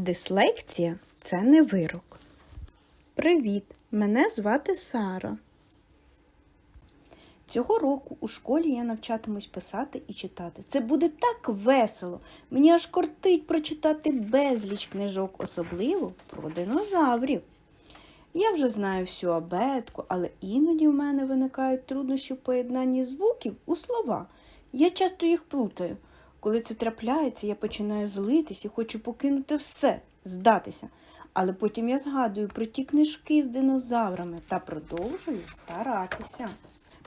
Дислекція це не вирок. Привіт! Мене звати Сара. Цього року у школі я навчатимусь писати і читати. Це буде так весело. Мені аж кортить прочитати безліч книжок, особливо про динозаврів. Я вже знаю всю абетку, але іноді в мене виникають труднощі в поєднанні звуків у слова. Я часто їх плутаю. Коли це трапляється, я починаю злитись і хочу покинути все, здатися. Але потім я згадую про ті книжки з динозаврами та продовжую старатися.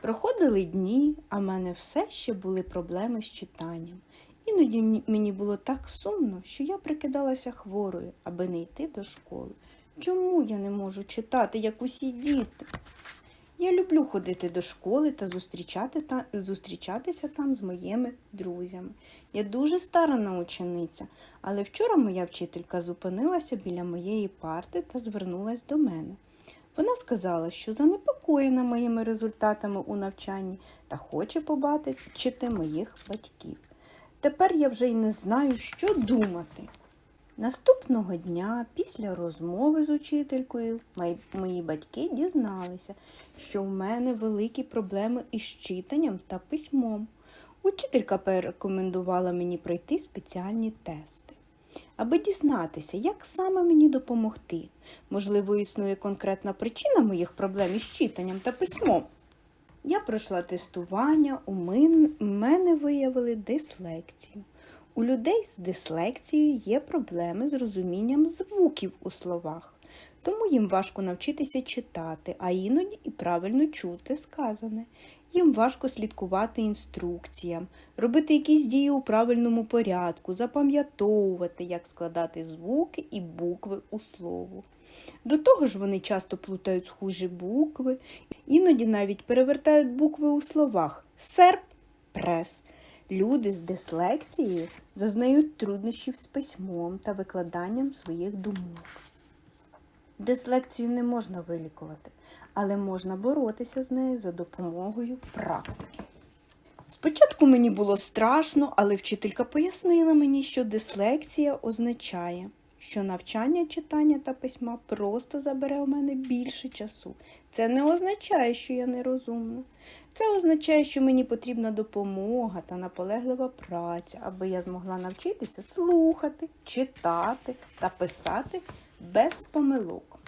Проходили дні, а в мене все ще були проблеми з читанням. Іноді мені- було так сумно, що я прикидалася хворою, аби не йти до школи. Чому я не можу читати, як усі діти? Я люблю ходити до школи та зустрічати та зустрічатися там з моїми друзями. Я дуже старана учениця, але вчора моя вчителька зупинилася біля моєї парти та звернулась до мене. Вона сказала, що занепокоєна моїми результатами у навчанні та хоче побачити моїх батьків. Тепер я вже й не знаю, що думати. Наступного дня, після розмови з учителькою, мої- батьки дізналися, що в мене великі проблеми із читанням та письмом. Учителька порекомендувала мені пройти спеціальні тести, аби дізнатися, як саме мені допомогти. Можливо, існує конкретна причина моїх проблем із читанням та письмом. Я пройшла тестування, у мене виявили дислекцію. У людей з дислекцією є проблеми з розумінням звуків у словах, тому їм важко навчитися читати, а іноді і правильно чути сказане. Їм важко слідкувати інструкціям, робити якісь дії у правильному порядку, запам'ятовувати, як складати звуки і букви у слово. До того ж, вони часто плутають схожі букви, іноді навіть перевертають букви у словах серп, прес. Люди з дислекцією зазнають труднощів з письмом та викладанням своїх думок. Дислекцію не можна вилікувати, але можна боротися з нею за допомогою практики. Спочатку мені було страшно, але вчителька пояснила мені, що дислекція означає, що навчання читання та письма просто забере у мене більше часу. Це не означає, що я нерозумна. Це означає, що мені потрібна допомога та наполеглива праця, аби я змогла навчитися слухати, читати та писати без помилок.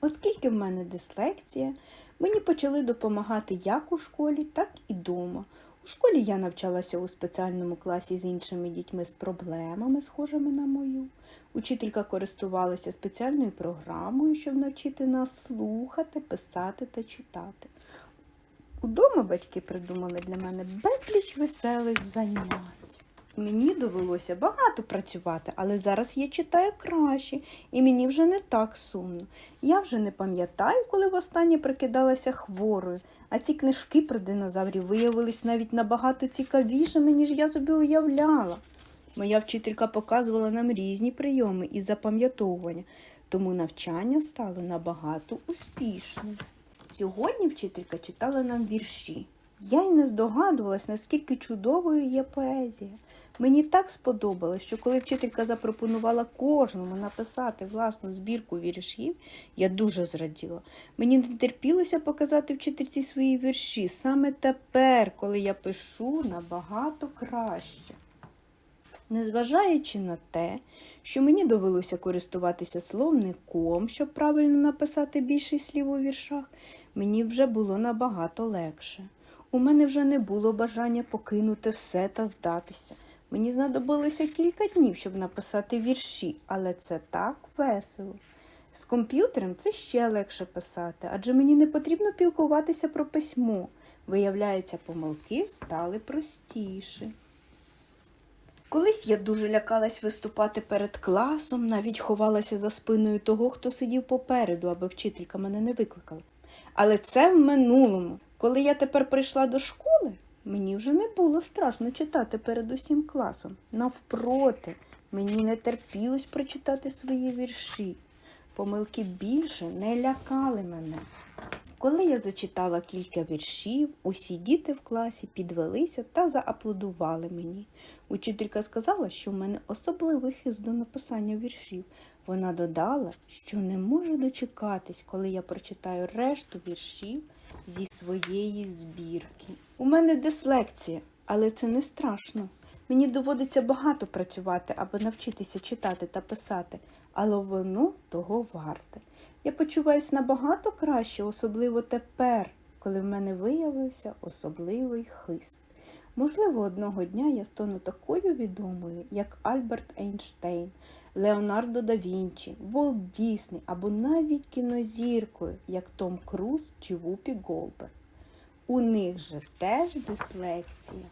Оскільки в мене дислекція, мені почали допомагати як у школі, так і вдома. У школі я навчалася у спеціальному класі з іншими дітьми з проблемами, схожими на мою. Учителька користувалася спеціальною програмою, щоб навчити нас слухати, писати та читати. Удома батьки придумали для мене безліч веселих занять. Мені довелося багато працювати, але зараз я читаю краще, і мені вже не так сумно. Я вже не пам'ятаю, коли востаннє прикидалася хворою, а ці книжки про динозаврів виявились навіть набагато цікавішими, ніж я собі уявляла. Моя вчителька показувала нам різні прийоми і запам'ятовування, тому навчання стало набагато успішним. Сьогодні вчителька читала нам вірші. Я й не здогадувалась, наскільки чудовою є поезія. Мені так сподобалось, що коли вчителька запропонувала кожному написати власну збірку віршів, я дуже зраділа. Мені не терпілося показати вчительці свої вірші саме тепер, коли я пишу набагато краще. Незважаючи на те, що мені довелося користуватися словником, щоб правильно написати більше слів у віршах, мені вже було набагато легше. У мене вже не було бажання покинути все та здатися. Мені знадобилося кілька днів, щоб написати вірші, але це так весело. З комп'ютером це ще легше писати, адже мені не потрібно пілкуватися про письмо. Виявляється, помилки стали простіші. Колись я дуже лякалась виступати перед класом, навіть ховалася за спиною того, хто сидів попереду, аби вчителька мене не викликала. Але це в минулому. Коли я тепер прийшла до школи, мені вже не було страшно читати перед усім класом. Навпроти, мені не терпілось прочитати свої вірші. Помилки більше не лякали мене. Коли я зачитала кілька віршів, усі діти в класі підвелися та зааплодували мені. Учителька сказала, що в мене особливий хист до написання віршів. Вона додала, що не може дочекатись, коли я прочитаю решту віршів зі своєї збірки. У мене дислекція, але це не страшно. Мені доводиться багато працювати, аби навчитися читати та писати, але воно того варте. Я почуваюся набагато краще, особливо тепер, коли в мене виявився особливий хист. Можливо, одного дня я стану такою відомою, як Альберт Ейнштейн, Леонардо да Вінчі, Волт Дісней або навіть кінозіркою, як Том Круз чи Вупі Голберг. У них же теж дислекція.